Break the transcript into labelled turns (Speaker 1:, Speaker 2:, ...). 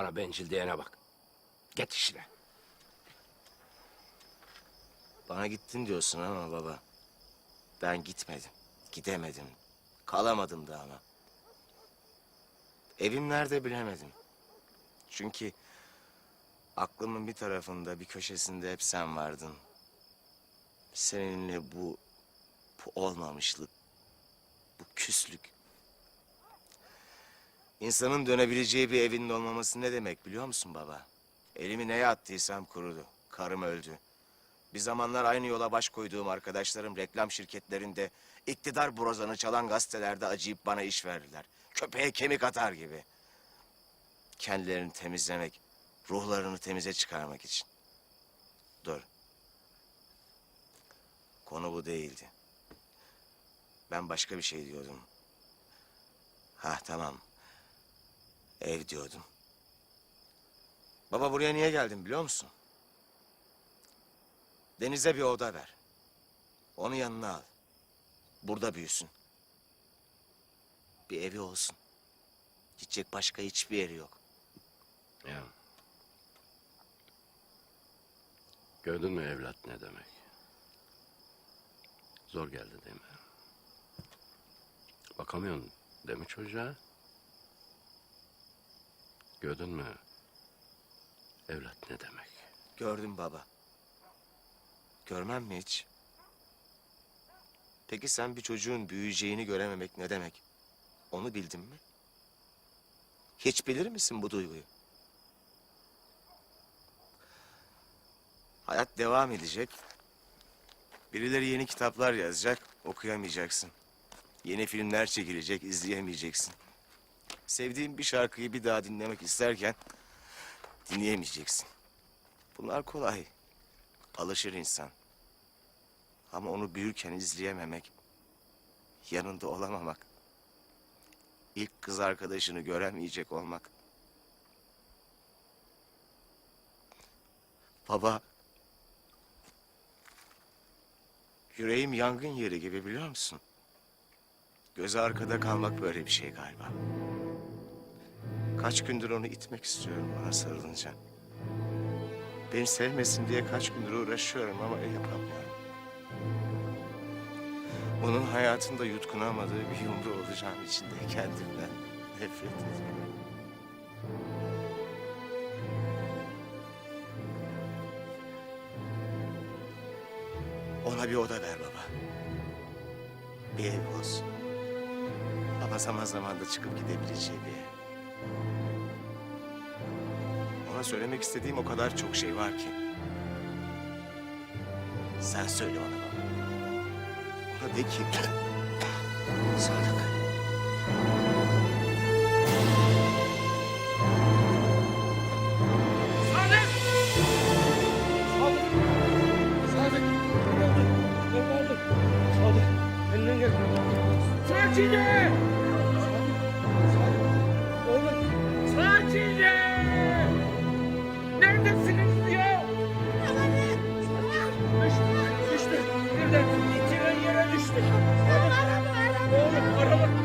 Speaker 1: Bana bencil diyene bak. Get işine.
Speaker 2: Bana gittin diyorsun ama baba. Ben gitmedim. Gidemedim. Kalamadım da ama. Evim nerede bilemedim. Çünkü aklımın bir tarafında, bir köşesinde hep sen vardın. Seninle bu, bu olmamışlık, bu küslük. İnsanın dönebileceği bir evinin olmaması ne demek biliyor musun baba? Elimi neye attıysam kurudu. Karım öldü. Bir zamanlar aynı yola baş koyduğum arkadaşlarım reklam şirketlerinde iktidar brozanı çalan gazetelerde acıyıp bana iş verdiler. Köpeğe kemik atar gibi. Kendilerini temizlemek, ruhlarını temize çıkarmak için. Dur. Konu bu değildi. Ben başka bir şey diyordum. Ha tamam. Ev diyordum. Baba buraya niye geldin biliyor musun? Deniz'e bir oda ver. Onu yanına al. Burada büyüsün. Bir evi olsun. Gidecek başka hiçbir yeri yok.
Speaker 1: Ya. Gördün mü evlat ne demek? Zor geldi değil mi? Bakamıyorsun değil mi çocuğa? Gördün mü? Evlat ne demek?
Speaker 2: Gördüm baba. Görmem mi hiç? Peki sen bir çocuğun büyüyeceğini görememek ne demek? Onu bildin mi? Hiç bilir misin bu duyguyu? Hayat devam edecek. Birileri yeni kitaplar yazacak, okuyamayacaksın. Yeni filmler çekilecek, izleyemeyeceksin. Sevdiğin bir şarkıyı bir daha dinlemek isterken dinleyemeyeceksin. Bunlar kolay. Alışır insan. Ama onu büyürken izleyememek, yanında olamamak, ilk kız arkadaşını göremeyecek olmak. Baba, yüreğim yangın yeri gibi biliyor musun? Gözü arkada kalmak böyle bir şey galiba. Kaç gündür onu itmek istiyorum bana sarılınca. Beni sevmesin diye kaç gündür uğraşıyorum ama yapamıyorum. Onun hayatında yutkunamadığı bir yumru olacağım için de kendimden nefret ediyorum. Ona bir oda ver baba. Bir ev olsun. Ama zaman zaman da çıkıp gidebileceği bir ev. Ona söylemek istediğim o kadar çok şey var ki. Sen söyle ona baba. Ona de ki... Sadık.
Speaker 3: Sadık! Sadık! Sadık! Ne oldu? Ne oldu? Sadık! Elinden gel. Saçine! Oh, my God.